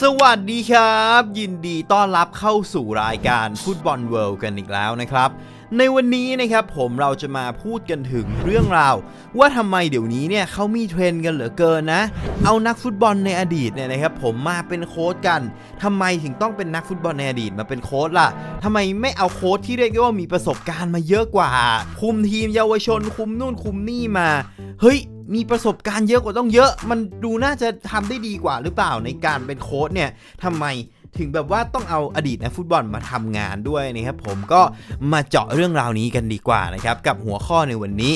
สวัสดีครับ ยินดีต้อนรับเข้าสู่รายการฟุตบอลเวิลด์กันอีกแล้วนะครับ ในวันนี้นะครับผมเราจะมาพูดกันถึงเรื่องราว ว่าทำไมเดี๋ยวนี้เนี่ยเขามีเทรนด์กันเหลือเกินนะ เอานักฟุตบอลในอดีตเนี่ยนะครับผมมาเป็นโค้ชกันทำไมถึงต้องเป็นนักฟุตบอลในอดีตมาเป็นโค้ชล่ะทำไมไม่เอาโค้ชที่เรียกได้ว่ามีประสบการณ์มาเยอะกว่า คุมทีมเยาวชน คุมนู่นคุมนี่มา เฮ้ย มีประสบการณ์เยอะกว่าต้องเยอะ มันดูน่าจะทำได้ดีกว่าหรือเปล่าในการเป็นโค้ชเนี่ยทำไมถึงแบบว่าต้องเอาอดีตนักฟุตบอลมาทำงานด้วยนะครับผมก็มาเจาะเรื่องราวนี้กันดีกว่านะครับกับหัวข้อในวันนี้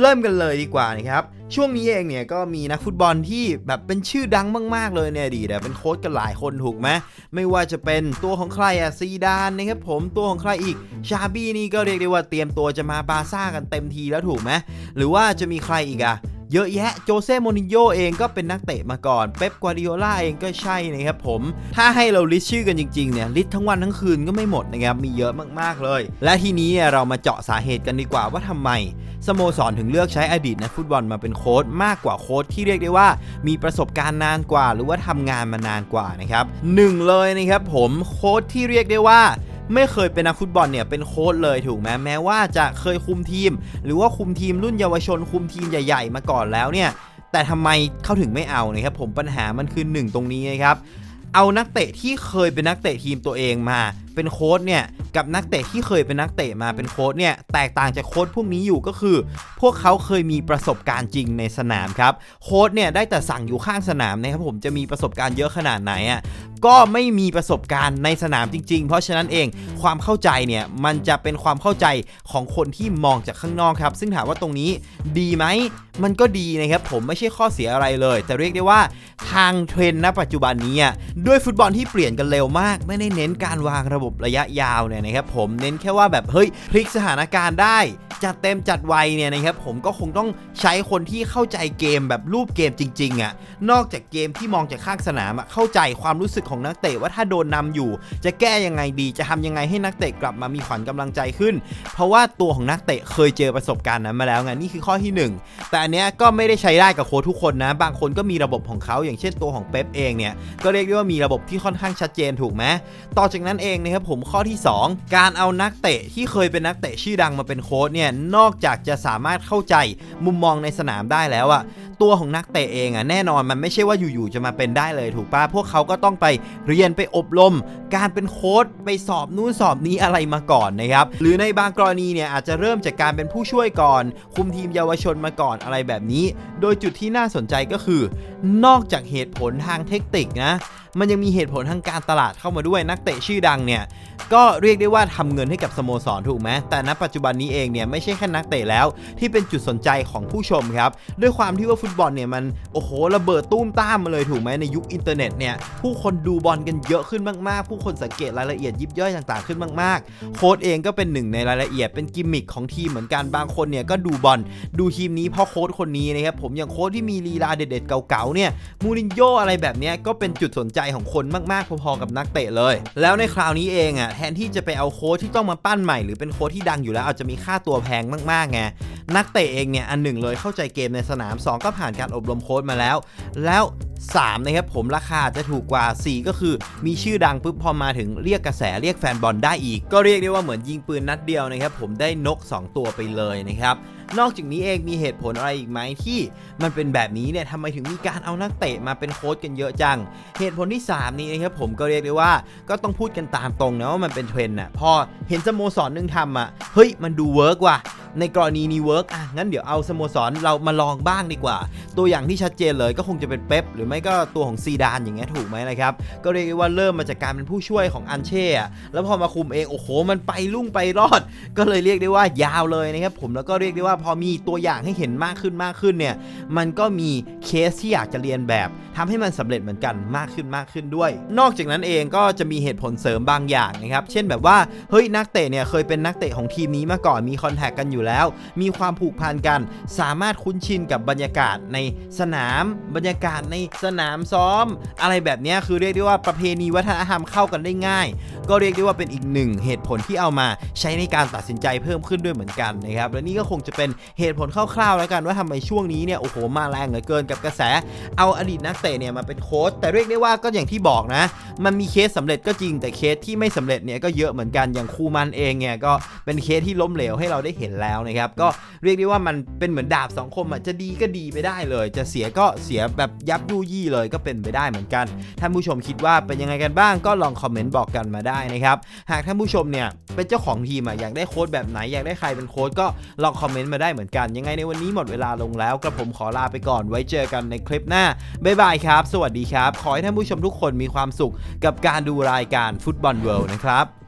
เริ่มกันเลยดีกว่านะครับช่วงนี้เองเนี่ยก็มีนักฟุตบอลที่แบบเป็นชื่อดังมาก ๆ เลยในอดีตอะเป็นโค้ชกันหลายคนถูกไหมไม่ว่าจะเป็นตัวของใครอะซีดานนะครับผมตัวของใครอีกชาบี้นี่ก็เรียกได้ว่าเตรียมตัวจะมาบาร์ซ่ากันเต็มทีแล้วถูกไหมหรือว่าจะมีใครอีกอะ เยอะแยะโจเซ่โมนิโยเองก็เป็นนักเตะมาก่อน เป๊ปกวาร์ดิโอลาเองก็ใช่นะครับผม ถ้าให้เราลิสต์ชื่อกันจริงๆเนี่ยลิสต์ทั้งวันทั้งคืนก็ไม่หมดนะครับมีเยอะมากๆเลย และทีนี้เรามาเจาะสาเหตุกันดีกว่าว่าทำไมสโมสรถึงเลือกใช้อดีตนักฟุตบอลมาเป็นโค้ชมากกว่าโค้ชที่เรียกได้ว่า มีประสบการณ์นานกว่า หรือว่าทำงานมานานกว่านะครับหนึ่งเลยนะครับผมโค้ชที่เรียกได้ว่า ไม่เคยเป็นนักฟุตบอลเนี่ยเป็นโค้ชเลยถูกไหมแม้ว่าจะเคยคุมทีม หรือว่าคุมทีมรุ่นเยาวชนคุมทีมใหญ่ ๆ มาก่อนแล้วเนี่ยแต่ทำไมเขาถึงไม่เอานะครับผมปัญหามันคือหนึ่งตรงนี้นะครับเอานักเตะที่เคยเป็นนักเตะทีมตัวเองมา เป็นโค้ชเนี่ยกับนักเตะที่เคยเป็นนักเตะมาเป็นโค้ชเนี่ยแตกต่างจากโค้ชพวกนี้อยู่ก็คือ พวกเขาเคยมีประสบการณ์จริงในสนามครับโค้ชเนี่ยได้แต่สั่งอยู่ข้างสนามนะครับผมจะมีประสบการณ์เยอะขนาดไหนอะก็ไม่มีประสบการณ์ในสนามจริง ๆ เพราะฉะนั้นเองความเข้าใจเนี่ยมันจะเป็นความเข้าใจของคนที่มองจากข้างนอกครับ ซึ่งถามว่าตรงนี้ดีไหมมันก็ดีนะครับผมไม่ใช่ข้อเสียอะไรเลย แต่เรียกได้ว่าทางเทรนด์ณปัจจุบันนี้ด้วยฟุตบอลที่เปลี่ยนกันเร็วมาก ไม่ได้เน้นการวางระบบระยะยาวเนี่ยนะครับผมเน้นแค่ว่าแบบเฮ้ยพลิกสถานการณ์ได้ จัดเต็มจัดไวเนี่ยนะครับผมก็คงต้องใช้คนที่เข้าใจเกมแบบรูปเกมจริงๆอะ่ะนอกจากเกมที่มองจากข้างสนามอะเข้าใจความรู้สึกของนักเตะว่าถ้าโดนนำอยู่ จะแก้ยังไงดีจะทำยังไงให้นักเตะกลับมามีขวัญกำลังใจขึ้น เพราะว่าตัวของนักเตะเคยเจอประสบการณ์นั้นมาแล้วไงนี่คือข้อที่หนึ่งแต่อันเนี้ยก็ไม่ได้ใช้ได้กับโค้ชทุกคนนะ บางคนก็มีระบบของเขาอย่างเช่นตัวของเป๊ปเองเนี่ยก็เรียกได้ว่ามีระบบที่ค่อนข้างชัดเจนถูกไหมต่อจากนั้นเองนะครับผมข้อที่สองการเอานักเตะที่เคยเป็นนักเตะชื่อดังมาเป็นโค้ชเนี่ยนอกจากจะสามารถเข้าใจมุมมองในสนามได้แล้วอะตัวของนักเตะเองอะแน่นอนมันไม่ใช่ว่าอยู่ๆจะมาเป็นได้เลยถูกปะพวกเขาก็ต้องไปเรียนไปอบรม การเป็นโค้ชไปสอบนู่นสอบนี้อะไรมาก่อนนะครับหรือในบางกรณีเนี่ยอาจจะเริ่มจากการเป็นผู้ช่วยก่อน คุมทีมเยาวชนมาก่อนอะไรแบบนี้ โดยจุดที่น่าสนใจก็คือ นอกจากเหตุผลทางเทคนิคนะมันยังมีเหตุผลทางการตลาดเข้ามาด้วยนักเตะชื่อดังเนี่ยก็เรียกได้ว่าทำเงินให้กับสโมสรถูกไหมแต่ณปัจจุบันนี้เองเนี่ยไม่ใช่แค่นักเตะแล้ว ที่เป็นจุดสนใจของผู้ชมครับด้วยความที่ว่าฟุตบอลเนี่ยมันโอ้โหระเบิดตุ้มต้ามมาเลยถูกไหมในยุคอินเทอร์เน็ตเนี่ยผู้คนดูบอลกันเยอะขึ้นมากๆ ผู้คนสังเกตรายละเอียดยิบย่อยต่างๆขึ้นมากๆ โค้ดเองก็เป็นหนึ่งในรายละเอียดเป็นกิมมิคของทีมเหมือนกันบางคนเนี่ยก็ดูบอลดูทีมนี้เพราะโค้ดคนนี้นะครับผมอย่างโค้ดที่มีลีลาเด็ดๆเก่าๆเนี่ยมูรินโญ่อะไรแบบนี้ก็เป็นจุดสนใจของคนมากๆพอๆกับนักเตะเลย แล้วในคราวนี้เองอะแทนที่จะไปเอาโค้ชที่ต้องมาปั้นใหม่ หรือเป็นโค้ชที่ดังอยู่แล้วอาจจะมีค่าตัวแพงมากๆไงนักเตะเองเนี่ยอันหนึ่งเลยเข้าใจเกมในสนาม 2 ก็ผ่านการอบรมโค้ชมาแล้ว แล้ว 3 นะครับผมราคาจะถูกกว่า 4 ก็คือมีชื่อดังปุ๊บพอมาถึงเรียกกระแสเรียกแฟนบอลได้อีก ก็เรียกได้ว่าเหมือนยิงปืนนัดเดียวนะครับผมได้นก 2 ตัวไปเลยนะครับนอกจากนี้เองมีเหตุผลอะไรอีกไหมที่มันเป็นแบบนี้เนี่ยทำไมถึงมีการเอานักเตะมาเป็นโค้ชกันเยอะจัง เหตุผลที่ 3 นี้นะครับผมก็เรียกได้ว่าก็ต้องพูดกันตามตรงนะว่ามันเป็นเทรนด์น่ะพอเห็นสโมสรหนึงทำอะเฮ้ยมันดูเวิร์กว่ะ ในกรณีนี้เวิร์กอะงั้นเดี๋ยวเอาสโมสรเรามาลองบ้างดีกว่า ตัวอย่างที่ชัดเจนเลยก็คงจะเป็นเป๊ปหรือไม่ก็ตัวของซีดานอย่างเงี้ยถูกไหมนะครับก็เรียกได้ว่าเริ่มมาจากการเป็นผู้ช่วยของอันเช่แล้วพอมาคุมเองโอ้โหมันไปลุ่งไปรอด ก็เลยเรียกได้ว่ายาวเลยนะครับผมแล้วก็เรียกได้ว่าพอมีตัวอย่างให้เห็นมากขึ้นมากขึ้นเนี่ยมันก็มีเคสที่อยากจะเรียนแบบทำให้มันสำเร็จเหมือนกันมากขึ้นมากขึ้นด้วย นอกจากนั้นเองก็จะมีเหตุผลเสริมบางอย่างนะครับเช่นแบบว่าเฮ้ยนักเตะเนี่ยเคยเป็นนักเตะของทีมนี้มาก่อนมีคอนแทคกันอยู่แล้ว มีความผูกพันกัน สามารถคุ้นชินกับบรรยากาศในสนาม บรรยากาศในสนามซ้อม อะไรแบบนี้คือเรียกได้ว่าประเพณีวัฒนธรรมเข้ากันได้ง่าย ก็เรียกได้ว่าเป็นอีกหนึ่งเหตุผลที่เอามาใช้ในการตัดสินใจเพิ่มขึ้นด้วยเหมือนกันนะครับและนี่ก็คงจะเป็นเหตุผลคร่าวๆแล้วกันว่าทำไมช่วงนี้เนี่ยโอ้โหมาแรงเหลือเกินกับกระแส เอาอดีตนักเตะเนี่ยมาเป็นโค้ชแต่เรียกได้ว่าก็อย่างที่บอกนะ มันมีเคสสำเร็จก็จริงแต่เคสที่ไม่สำเร็จเนี่ยก็เยอะเหมือนกันอย่างคูมันเองเนี่ยก็เป็นเคสที่ล้มเหลวให้เราได้เห็นแล้วนะครับก็เรียกได้ว่ามันเป็นเหมือนดาบสองคมอะจะดีก็ดีไปได้เลย จะเสียก็เสียแบบยับยุยี่เลยก็เป็นไปได้เหมือนกันท่านผู้ชมคิดว่าเป็นยังไงกันบ้างก็ลองคอมเมนต์บอกกันมาได้ได้นะครับ หากท่านผู้ชมเนี่ยเป็นเจ้าของทีมอะอยากได้โค้ดแบบไหนอยากได้ใครเป็นโค้ดก็ลองคอมเมนต์มาได้เหมือนกันยังไงในวันนี้หมดเวลาลงแล้วกระผมขอลาไปก่อนไว้เจอกันในคลิปหน้าบ๊ายบายครับ สวัสดีครับ ขอให้ท่านผู้ชมทุกคนมีความสุขกับการดูรายการฟุตบอลเวิลด์นะครับ